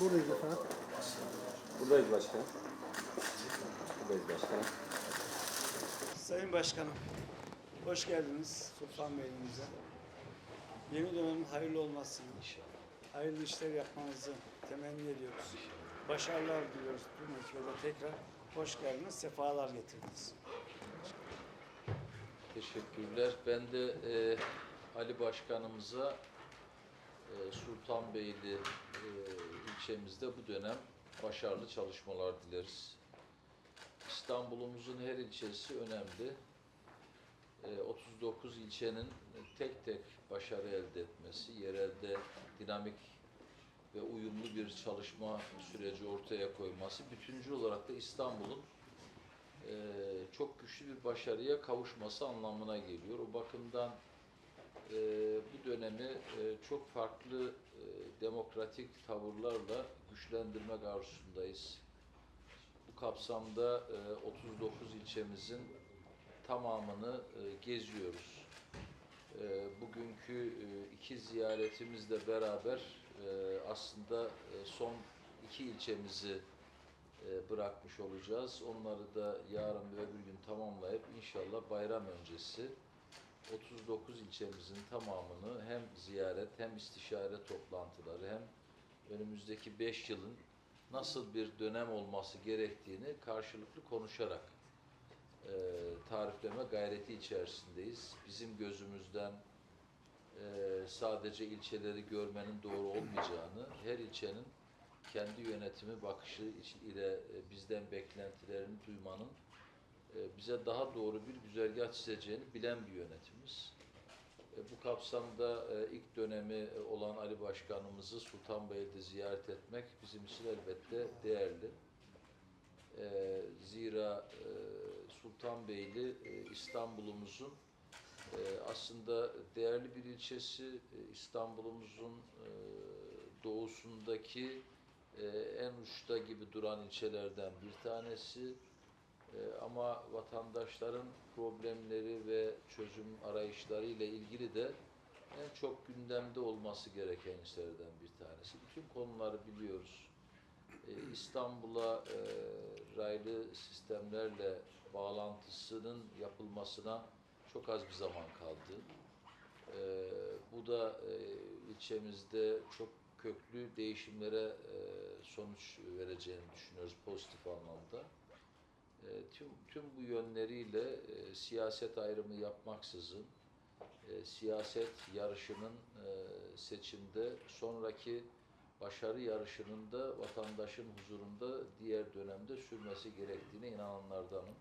Buradayız efendim. Buradayız başkanım. Buradayız başkanım. Sayın Başkanım, hoş geldiniz Sultanbeyli'mize. Yeni dönemin hayırlı olmasını, hayırlı işler yapmanızı temenni ediyoruz. Başarılar diliyoruz tüm ekibe tekrar. Hoş geldiniz, sefalar getirdiniz. Teşekkürler. Ben de e, Ali Başkanımıza e, Sultanbeyli e, ilçemizde bu dönem başarılı çalışmalar dileriz. İstanbul'umuzun her ilçesi önemli. E, 39 ilçenin tek tek başarı elde etmesi, yerelde dinamik ve uyumlu bir çalışma süreci ortaya koyması, bütüncül olarak da İstanbul'un e, çok güçlü bir başarıya kavuşması anlamına geliyor. O bakımdan e, bu dönemi e, çok farklı e, demokratik tavırlarla güçlendirmek arzusundayız. Bu kapsamda e, 39 ilçemizin tamamını e, geziyoruz. E, bugünkü e, iki ziyaretimizle beraber e, aslında e, son iki ilçemizi e, bırakmış olacağız. Onları da yarın ve öbür gün tamamlayıp inşallah bayram öncesi 39 ilçemizin tamamını hem ziyaret hem istişare toplantıları hem önümüzdeki 5 yılın nasıl bir dönem olması gerektiğini karşılıklı konuşarak e, tarifleme gayreti içerisindeyiz. Bizim gözümüzden e, sadece ilçeleri görmenin doğru olmayacağını, her ilçenin kendi yönetimi bakışı ile e, bizden beklentilerini duymanın bize daha doğru bir güzergah çizeceğini bilen bir yönetimiz. E, Bu kapsamda e, ilk dönemi e, olan Ali Başkanımızı Sultanbeyli'de ziyaret etmek bizim için elbette değerli. E, Zira e, Sultanbeyli e, İstanbul'umuzun e, aslında değerli bir ilçesi. E, İstanbul'umuzun e, doğusundaki e, en uçta gibi duran ilçelerden bir tanesi. E, ama vatandaşların problemleri ve çözüm arayışları ile ilgili de en çok gündemde olması gereken işlerden bir tanesi. Bütün konuları biliyoruz. E, İstanbul'a e, raylı sistemlerle bağlantısının yapılmasına çok az bir zaman kaldı. E, bu da e, ilçemizde çok köklü değişimlere e, sonuç vereceğini düşünüyoruz pozitif anlamda. E, tüm, tüm bu yönleriyle e, siyaset ayrımı yapmaksızın e, siyaset yarışının e, seçimde sonraki başarı yarışının da vatandaşın huzurunda diğer dönemde sürmesi gerektiğine inananlardanım.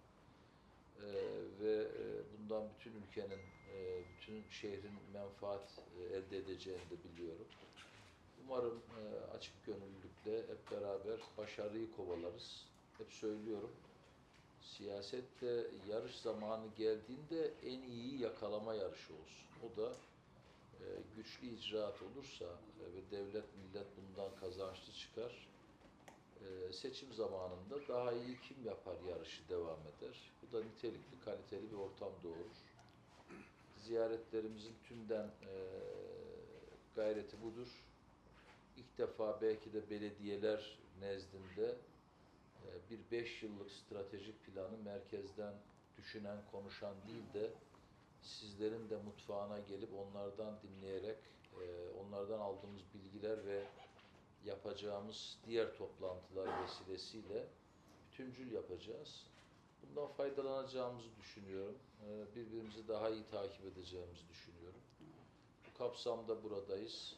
E, ve e, bundan bütün ülkenin, e, bütün şehrin menfaat e, elde edeceğini de biliyorum. Umarım e, açık gönüllülükle hep beraber başarıyı kovalarız. Hep söylüyorum. Siyasette yarış zamanı geldiğinde en iyi yakalama yarışı olsun. O da e, güçlü icraat olursa e, ve devlet millet bundan kazançlı çıkar. E, seçim zamanında daha iyi kim yapar yarışı devam eder. Bu da nitelikli, kaliteli bir ortam doğurur. Ziyaretlerimizin tümden e, gayreti budur. İlk defa belki de belediyeler nezdinde bir beş yıllık stratejik planı merkezden düşünen, konuşan değil de sizlerin de mutfağına gelip onlardan dinleyerek, e, onlardan aldığımız bilgiler ve yapacağımız diğer toplantılar vesilesiyle bütüncül yapacağız. Bundan faydalanacağımızı düşünüyorum. E, Birbirimizi daha iyi takip edeceğimizi düşünüyorum. Bu kapsamda buradayız.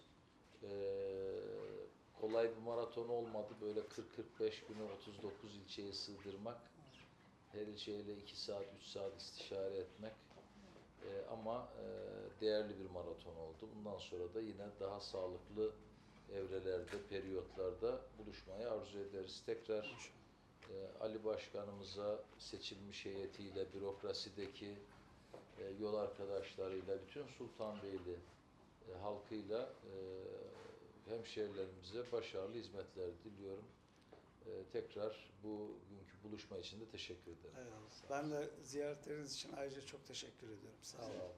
Kolay bir maraton olmadı. Böyle 40-45 günü 39 ilçeyi sığdırmak. Her ilçeyle 2 saat, 3 saat istişare etmek. Ee, ama e, değerli bir maraton oldu. Bundan sonra da yine daha sağlıklı evrelerde, periyotlarda buluşmayı arzu ederiz. Tekrar e, Ali Başkanımıza seçilmiş heyetiyle, bürokrasideki e, yol arkadaşlarıyla, bütün Sultanbeyli e, halkıyla e, hemşehrilerimize başarılı hizmetler diliyorum. E, tekrar bugünkü buluşma için de teşekkür ederim. Eyvallah. Ben de ziyaretleriniz için ayrıca çok teşekkür ediyorum. Sağ olun. Sağ olun.